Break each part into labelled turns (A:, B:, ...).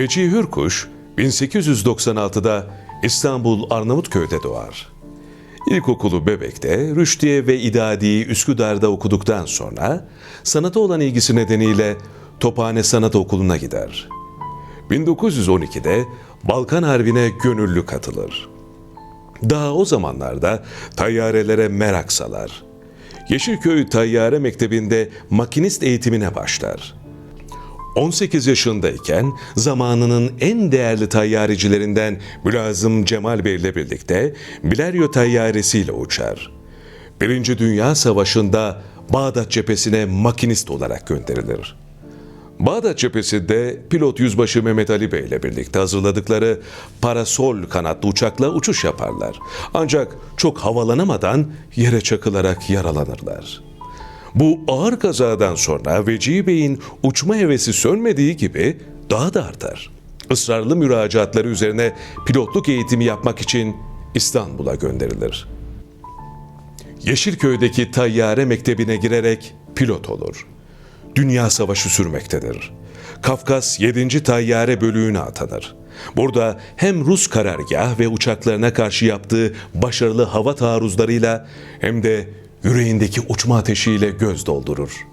A: Vecihi Hürkuş 1896'da İstanbul Arnavutköy'de doğar. İlkokulu Bebek'te Rüşdiye ve İdadi'yi Üsküdar'da okuduktan sonra sanata olan ilgisi nedeniyle Tophane Sanat Okulu'na gider. 1912'de Balkan Harbi'ne gönüllü katılır. Daha o zamanlarda tayyarelere merak salar. Yeşilköy Tayyare Mektebi'nde makinist eğitimine başlar. 18 yaşındayken zamanının en değerli tayyaricilerinden Mülazım Cemal Bey ile birlikte Bilaryo tayyaresiyle uçar. Birinci Dünya Savaşı'nda Bağdat cephesine makinist olarak gönderilir. Bağdat cephesinde pilot yüzbaşı Mehmet Ali Bey ile birlikte hazırladıkları parasol kanatlı uçakla uçuş yaparlar. Ancak çok havalanamadan yere çakılarak yaralanırlar. Bu ağır kazadan sonra Vecihi Bey'in uçma hevesi sönmediği gibi daha da artar. Israrlı müracaatları üzerine pilotluk eğitimi yapmak için İstanbul'a gönderilir. Yeşilköy'deki tayyare mektebine girerek pilot olur. Dünya Savaşı sürmektedir. Kafkas 7. Tayyare bölüğüne atanır. Burada hem Rus karargah ve uçaklarına karşı yaptığı başarılı hava taarruzlarıyla hem de yüreğindeki uçma ateşiyle göz doldurur.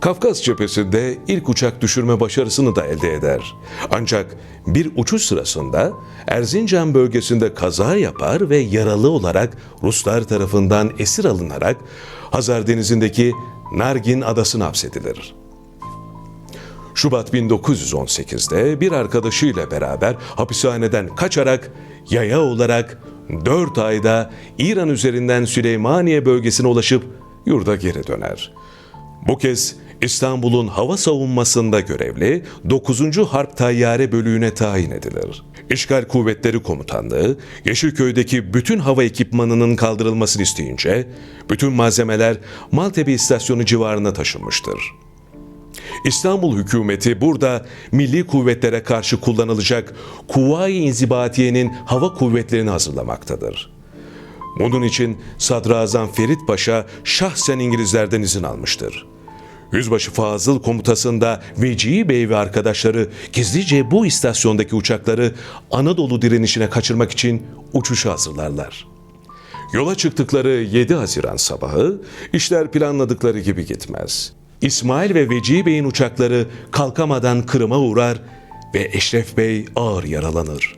A: Kafkas cephesinde ilk uçak düşürme başarısını da elde eder. Ancak bir uçuş sırasında Erzincan bölgesinde kaza yapar ve yaralı olarak Ruslar tarafından esir alınarak Hazar Denizi'ndeki Nargin adasına hapsedilir. Şubat 1918'de bir arkadaşıyla beraber hapishaneden kaçarak yaya olarak 4 ayda İran üzerinden Süleymaniye bölgesine ulaşıp yurda geri döner. Bu kez İstanbul'un hava savunmasında görevli 9. Harp Tayyare Bölüğü'ne tayin edilir. İşgal Kuvvetleri Komutanlığı, Yeşilköy'deki bütün hava ekipmanının kaldırılmasını isteyince, bütün malzemeler Maltepe İstasyonu civarına taşınmıştır. İstanbul hükümeti burada milli kuvvetlere karşı kullanılacak Kuvayi İnzibatiye'nin hava kuvvetlerini hazırlamaktadır. Bunun için Sadrazam Ferit Paşa şahsen İngilizlerden izin almıştır. Yüzbaşı Fazıl komutasında Vecihi Bey ve arkadaşları gizlice bu istasyondaki uçakları Anadolu direnişine kaçırmak için uçuşa hazırlarlar. Yola çıktıkları 7 Haziran sabahı işler planladıkları gibi gitmez. İsmail ve Vecihi Bey'in uçakları kalkamadan Kırım'a uğrar ve Eşref Bey ağır yaralanır.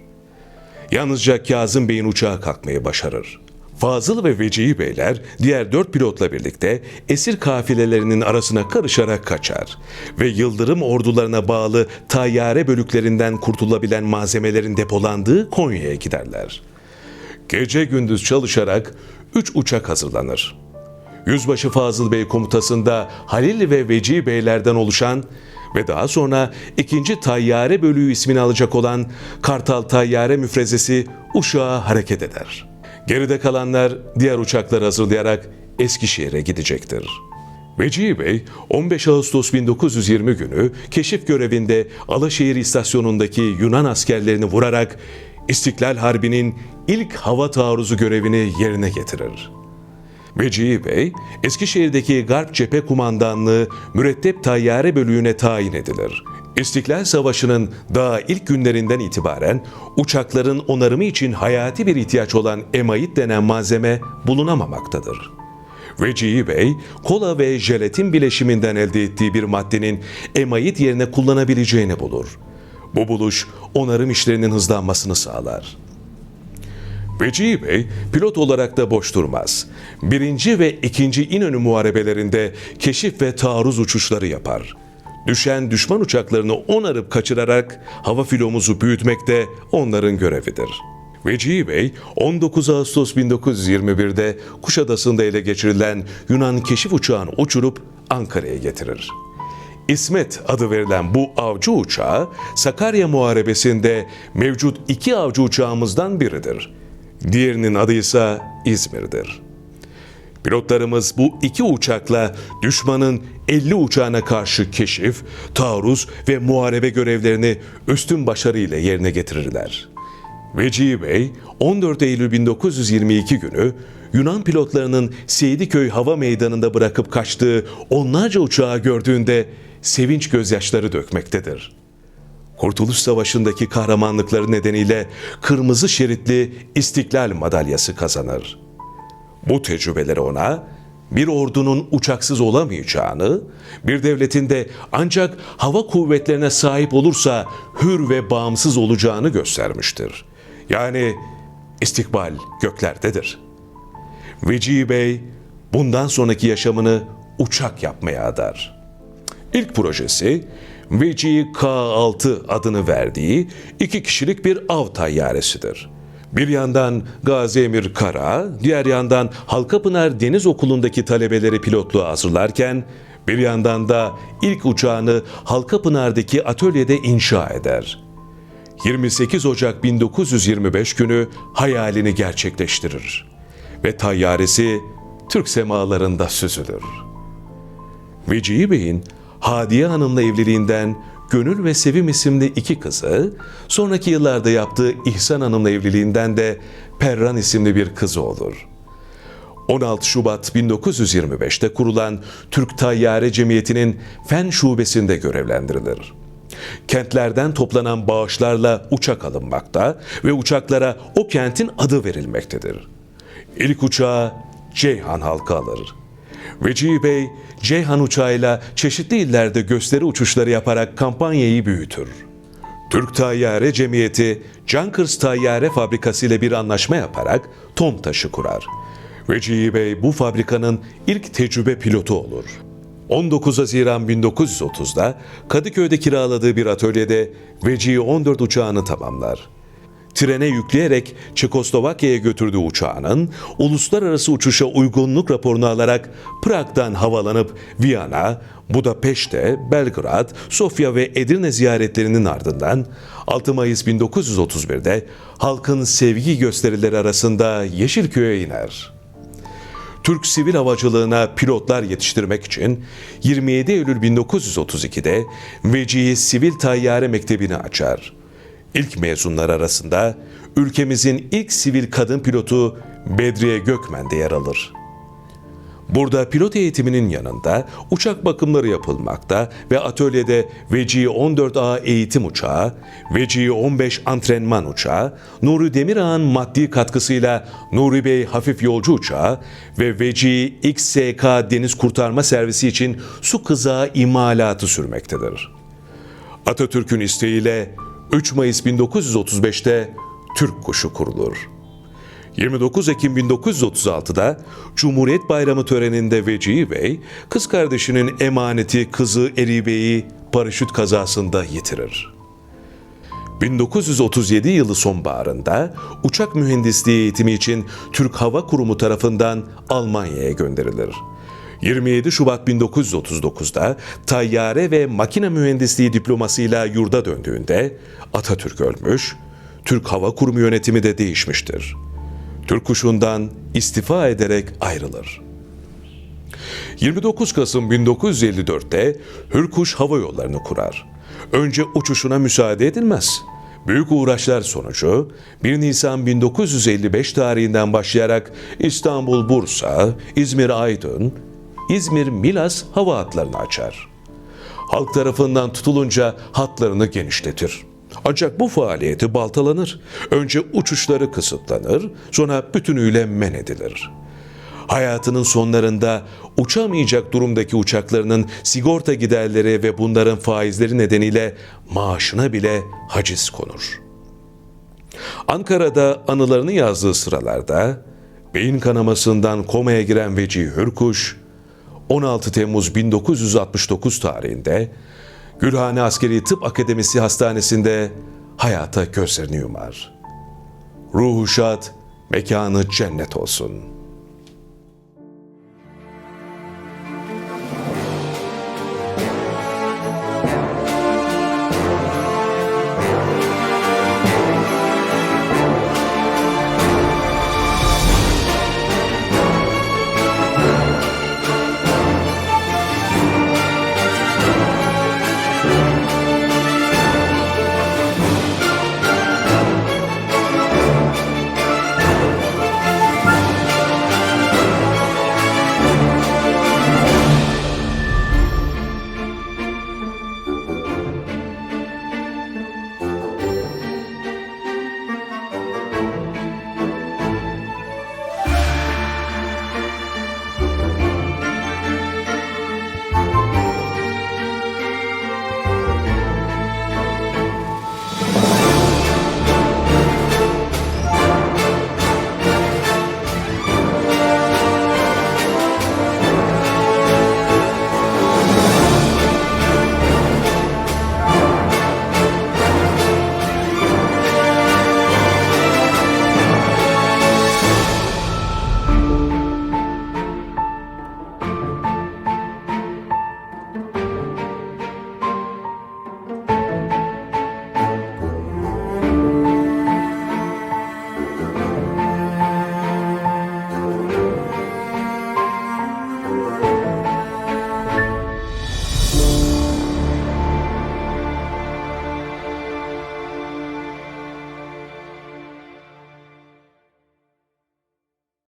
A: Yalnızca Kazım Bey'in uçağı kalkmayı başarır. Fazıl ve Vecihi Beyler diğer dört pilotla birlikte esir kafilelerinin arasına karışarak kaçar ve Yıldırım ordularına bağlı tayyare bölüklerinden kurtulabilen malzemelerin depolandığı Konya'ya giderler. Gece gündüz çalışarak üç uçak hazırlanır. Yüzbaşı Fazıl Bey komutasında Halil ve Vecihi Beylerden oluşan ve daha sonra ikinci Tayyare Bölüğü ismini alacak olan Kartal Tayyare Müfrezesi Uşak'a hareket eder. Geride kalanlar diğer uçakları hazırlayarak Eskişehir'e gidecektir. Vecihi Bey 15 Ağustos 1920 günü keşif görevinde Alaşehir istasyonundaki Yunan askerlerini vurarak İstiklal Harbi'nin ilk hava taarruzu görevini yerine getirir. Vecihi Bey, Eskişehir'deki Garp Cephe Kumandanlığı Mürettep Tayyare Bölüğü'ne tayin edilir. İstiklal Savaşı'nın daha ilk günlerinden itibaren uçakların onarımı için hayati bir ihtiyaç olan emait denen malzeme bulunamamaktadır. Vecihi Bey, kola ve jelatin bileşiminden elde ettiği bir maddenin emait yerine kullanabileceğini bulur. Bu buluş onarım işlerinin hızlanmasını sağlar. Vecihi Bey pilot olarak da boş durmaz. Birinci ve ikinci İnönü muharebelerinde keşif ve taarruz uçuşları yapar. Düşen düşman uçaklarını onarıp kaçırarak hava filomuzu büyütmek de onların görevidir. Vecihi Bey 19 Ağustos 1921'de Kuşadası'nda ele geçirilen Yunan keşif uçağını uçurup Ankara'ya getirir. İsmet adı verilen bu avcı uçağı Sakarya Muharebesi'nde mevcut iki avcı uçağımızdan biridir. Diğerinin adı ise İzmir'dir. Pilotlarımız bu iki uçakla düşmanın 50 uçağına karşı keşif, taarruz ve muharebe görevlerini üstün başarıyla yerine getirirler. Vecihi Bey 14 Eylül 1922 günü Yunan pilotlarının Seydiköy Hava Meydanı'nda bırakıp kaçtığı onlarca uçağı gördüğünde sevinç gözyaşları dökmektedir. Kurtuluş Savaşı'ndaki kahramanlıkları nedeniyle kırmızı şeritli İstiklal Madalyası kazanır. Bu tecrübeleri ona bir ordunun uçaksız olamayacağını, bir devletin de ancak hava kuvvetlerine sahip olursa hür ve bağımsız olacağını göstermiştir. Yani istikbal göklerdedir. Vecihi Bey bundan sonraki yaşamını uçak yapmaya adar. İlk projesi Vecihi K6 adını verdiği iki kişilik bir av tayyaresidir. Bir yandan Gazi Emir Kara, diğer yandan Halkapınar Deniz Okulu'ndaki talebeleri pilotluğa hazırlarken, bir yandan da ilk uçağını Halkapınar'daki atölyede inşa eder. 28 Ocak 1925 günü hayalini gerçekleştirir ve tayyaresi Türk semalarında süzülür. Vecihi Bey'in Hadiye Hanım'la evliliğinden Gönül ve Sevim isimli iki kızı, sonraki yıllarda yaptığı İhsan Hanım'la evliliğinden de Perran isimli bir kızı olur. 16 Şubat 1925'te kurulan Türk Tayyare Cemiyeti'nin Fen Şubesi'nde görevlendirilir. Kentlerden toplanan bağışlarla uçak alınmakta ve uçaklara o kentin adı verilmektedir. İlk uçağı Ceyhan halkı alır. Vecihi Bey, Ceyhan uçağıyla çeşitli illerde gösteri uçuşları yaparak kampanyayı büyütür. Türk Tayyare Cemiyeti, Cankırs Tayyare Fabrikası ile bir anlaşma yaparak TOMTAŞ'ı kurar. Vecihi Bey bu fabrikanın ilk tecrübe pilotu olur. 19 Haziran 1930'da Kadıköy'de kiraladığı bir atölyede Vecihi 14 uçağını tamamlar trene yükleyerek Çekoslovakya'ya götürdüğü uçağının uluslararası uçuşa uygunluk raporunu alarak Prag'dan havalanıp Viyana, Budapeşte, Belgrad, Sofya ve Edirne ziyaretlerinin ardından 6 Mayıs 1931'de halkın sevgi gösterileri arasında Yeşilköy'e iner. Türk sivil havacılığına pilotlar yetiştirmek için 27 Eylül 1932'de Vecihi Sivil Tayyare Mektebi'ni açar. İlk mezunlar arasında ülkemizin ilk sivil kadın pilotu Bedriye Gökmen de yer alır. Burada pilot eğitiminin yanında uçak bakımları yapılmakta ve atölyede Vecihi 14A eğitim uçağı, Vecihi 15 antrenman uçağı, Nuri Demirağ'ın maddi katkısıyla Nuri Bey hafif yolcu uçağı ve Vecihi XSK deniz kurtarma servisi için su kızağı imalatı sürmektedir. Atatürk'ün isteğiyle 3 Mayıs 1935'te Türk Kuşu kurulur. 29 Ekim 1936'da Cumhuriyet Bayramı töreninde Vecihi Bey, kız kardeşinin emaneti kızı Eri Bey'i paraşüt kazasında yitirir. 1937 yılı sonbaharında uçak mühendisliği eğitimi için Türk Hava Kurumu tarafından Almanya'ya gönderilir. 27 Şubat 1939'da tayyare ve makine mühendisliği diplomasıyla yurda döndüğünde Atatürk ölmüş, Türk Hava Kurumu yönetimi de değişmiştir. Türk kuşundan istifa ederek ayrılır. 29 Kasım 1954'te Hürkuş Hava Yolları'nı kurar. Önce uçuşuna müsaade edilmez. Büyük uğraşlar sonucu 1 Nisan 1955 tarihinden başlayarak İstanbul Bursa, İzmir Aydın, İzmir Milas hava hatlarını açar. Halk tarafından tutulunca hatlarını genişletir. Ancak bu faaliyeti baltalanır. Önce uçuşları kısıtlanır, sonra bütünüyle men edilir. Hayatının sonlarında uçamayacak durumdaki uçaklarının sigorta giderleri ve bunların faizleri nedeniyle maaşına bile haciz konur. Ankara'da anılarını yazdığı sıralarda beyin kanamasından komaya giren Vecihi Hürkuş, 16 Temmuz 1969 tarihinde Gülhane Askeri Tıp Akademisi Hastanesi'nde hayata gözlerini yumar. Ruhu şad, mekanı cennet olsun.''